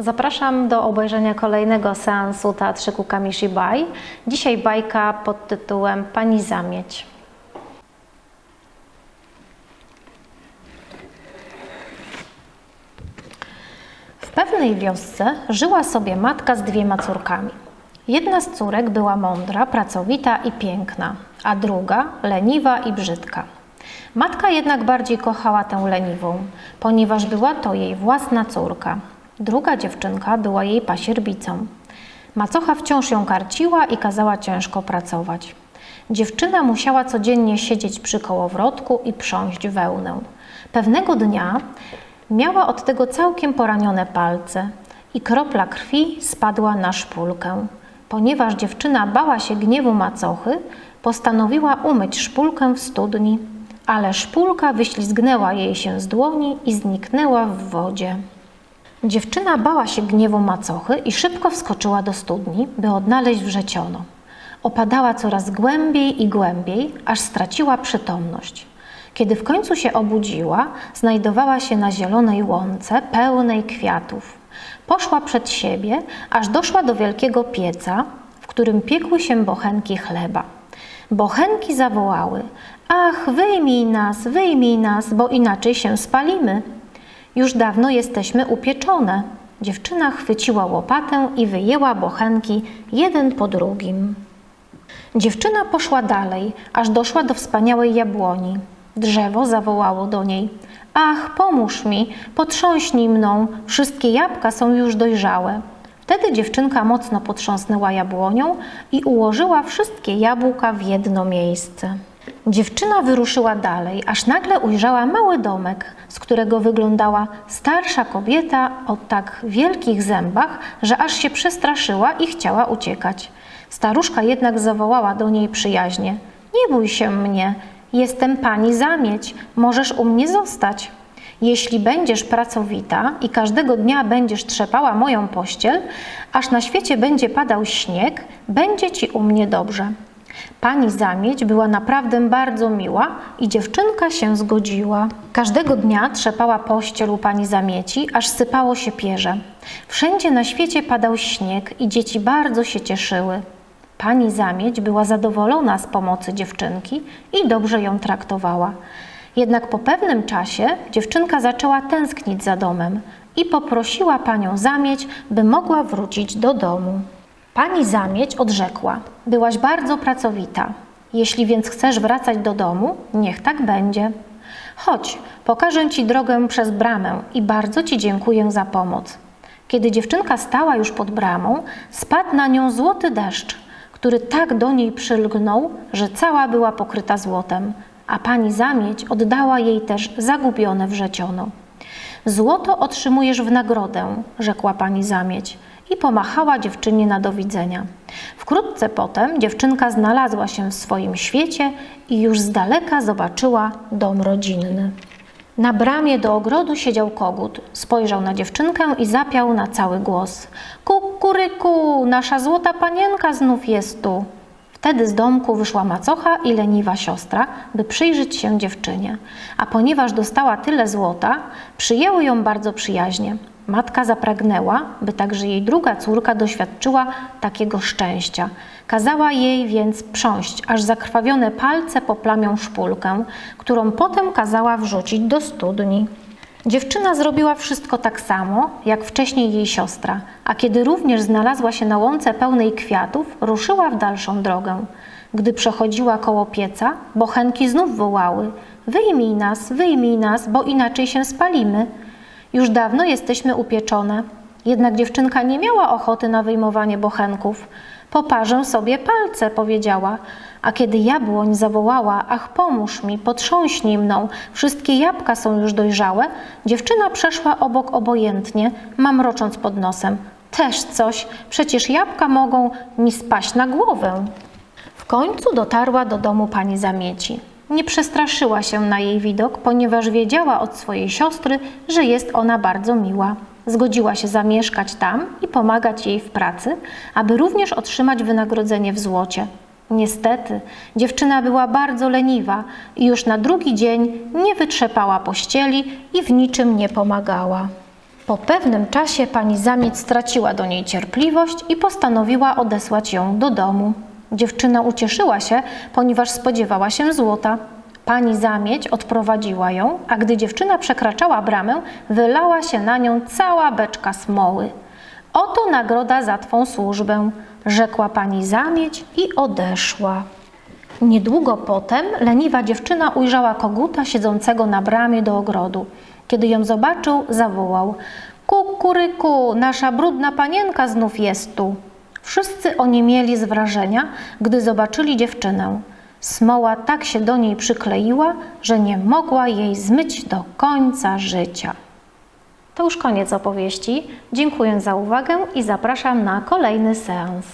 Zapraszam do obejrzenia kolejnego seansu Teatrzyku Kamishibai. Dzisiaj bajka pod tytułem Pani Zamieć. W pewnej wiosce żyła sobie matka z dwiema córkami. Jedna z córek była mądra, pracowita i piękna, a druga leniwa i brzydka. Matka jednak bardziej kochała tę leniwą, ponieważ była to jej własna córka. Druga dziewczynka była jej pasierbicą. Macocha wciąż ją karciła i kazała ciężko pracować. Dziewczyna musiała codziennie siedzieć przy kołowrotku i prząść wełnę. Pewnego dnia miała od tego całkiem poranione palce i kropla krwi spadła na szpulkę. Ponieważ dziewczyna bała się gniewu macochy, postanowiła umyć szpulkę w studni, ale szpulka wyślizgnęła jej się z dłoni i zniknęła w wodzie. Dziewczyna bała się gniewu macochy i szybko wskoczyła do studni, by odnaleźć wrzeciono. Opadała coraz głębiej i głębiej, aż straciła przytomność. Kiedy w końcu się obudziła, znajdowała się na zielonej łące pełnej kwiatów. Poszła przed siebie, aż doszła do wielkiego pieca, w którym piekły się bochenki chleba. Bochenki zawołały: Ach, wyjmij nas, wyjmij nas, bo inaczej się spalimy. Już dawno jesteśmy upieczone. Dziewczyna chwyciła łopatę i wyjęła bochenki jeden po drugim. Dziewczyna poszła dalej, aż doszła do wspaniałej jabłoni. Drzewo zawołało do niej: Ach, pomóż mi, potrząśnij mną, wszystkie jabłka są już dojrzałe. Wtedy dziewczynka mocno potrząsnęła jabłonią i ułożyła wszystkie jabłka w jedno miejsce. Dziewczyna wyruszyła dalej, aż nagle ujrzała mały domek, z którego wyglądała starsza kobieta o tak wielkich zębach, że aż się przestraszyła i chciała uciekać. Staruszka jednak zawołała do niej przyjaźnie: Nie bój się mnie, jestem pani zamieć, możesz u mnie zostać. Jeśli będziesz pracowita i każdego dnia będziesz trzepała moją pościel, aż na świecie będzie padał śnieg, będzie ci u mnie dobrze. Pani zamieć była naprawdę bardzo miła i dziewczynka się zgodziła. Każdego dnia trzepała pościel u pani zamieci, aż sypało się pierze. Wszędzie na świecie padał śnieg i dzieci bardzo się cieszyły. Pani zamieć była zadowolona z pomocy dziewczynki i dobrze ją traktowała. Jednak po pewnym czasie dziewczynka zaczęła tęsknić za domem i poprosiła panią zamieć, by mogła wrócić do domu. Pani zamieć odrzekła: Byłaś bardzo pracowita. Jeśli więc chcesz wracać do domu, niech tak będzie. Chodź, pokażę ci drogę przez bramę i bardzo ci dziękuję za pomoc. Kiedy dziewczynka stała już pod bramą, spadł na nią złoty deszcz, który tak do niej przylgnął, że cała była pokryta złotem, a pani zamieć oddała jej też zagubione wrzeciono. Złoto otrzymujesz w nagrodę, rzekła pani zamieć i pomachała dziewczynie na do widzenia. Wkrótce potem dziewczynka znalazła się w swoim świecie i już z daleka zobaczyła dom rodzinny. Na bramie do ogrodu siedział kogut. Spojrzał na dziewczynkę i zapiał na cały głos. Kukuryku, nasza złota panienka znów jest tu. Wtedy z domku wyszła macocha i leniwa siostra, by przyjrzeć się dziewczynie. A ponieważ dostała tyle złota, przyjęły ją bardzo przyjaźnie. Matka zapragnęła, by także jej druga córka doświadczyła takiego szczęścia. Kazała jej więc prząść, aż zakrwawione palce poplamią szpulkę, którą potem kazała wrzucić do studni. Dziewczyna zrobiła wszystko tak samo, jak wcześniej jej siostra, a kiedy również znalazła się na łące pełnej kwiatów, ruszyła w dalszą drogę. Gdy przechodziła koło pieca, bochenki znów wołały: Wyjmij nas, wyjmij nas, bo inaczej się spalimy. Już dawno jesteśmy upieczone. Jednak dziewczynka nie miała ochoty na wyjmowanie bochenków. Poparzę sobie palce, powiedziała. A kiedy jabłoń zawołała: Ach, pomóż mi, potrząśnij mną, wszystkie jabłka są już dojrzałe, dziewczyna przeszła obok obojętnie, mamrocząc pod nosem: Też coś, przecież jabłka mogą mi spaść na głowę. W końcu dotarła do domu pani zamieci. Nie przestraszyła się na jej widok, ponieważ wiedziała od swojej siostry, że jest ona bardzo miła. Zgodziła się zamieszkać tam i pomagać jej w pracy, aby również otrzymać wynagrodzenie w złocie. Niestety, dziewczyna była bardzo leniwa i już na drugi dzień nie wytrzepała pościeli i w niczym nie pomagała. Po pewnym czasie pani zamieć straciła do niej cierpliwość i postanowiła odesłać ją do domu. Dziewczyna ucieszyła się, ponieważ spodziewała się złota. Pani zamieć odprowadziła ją, a gdy dziewczyna przekraczała bramę, wylała się na nią cała beczka smoły. Oto nagroda za twą służbę, rzekła pani zamieć i odeszła. Niedługo potem leniwa dziewczyna ujrzała koguta siedzącego na bramie do ogrodu. Kiedy ją zobaczył, zawołał: Kukuryku, nasza brudna panienka znów jest tu. Wszyscy oniemieli z wrażenia, gdy zobaczyli dziewczynę. Smoła tak się do niej przykleiła, że nie mogła jej zmyć do końca życia. To już koniec opowieści. Dziękuję za uwagę i zapraszam na kolejny seans.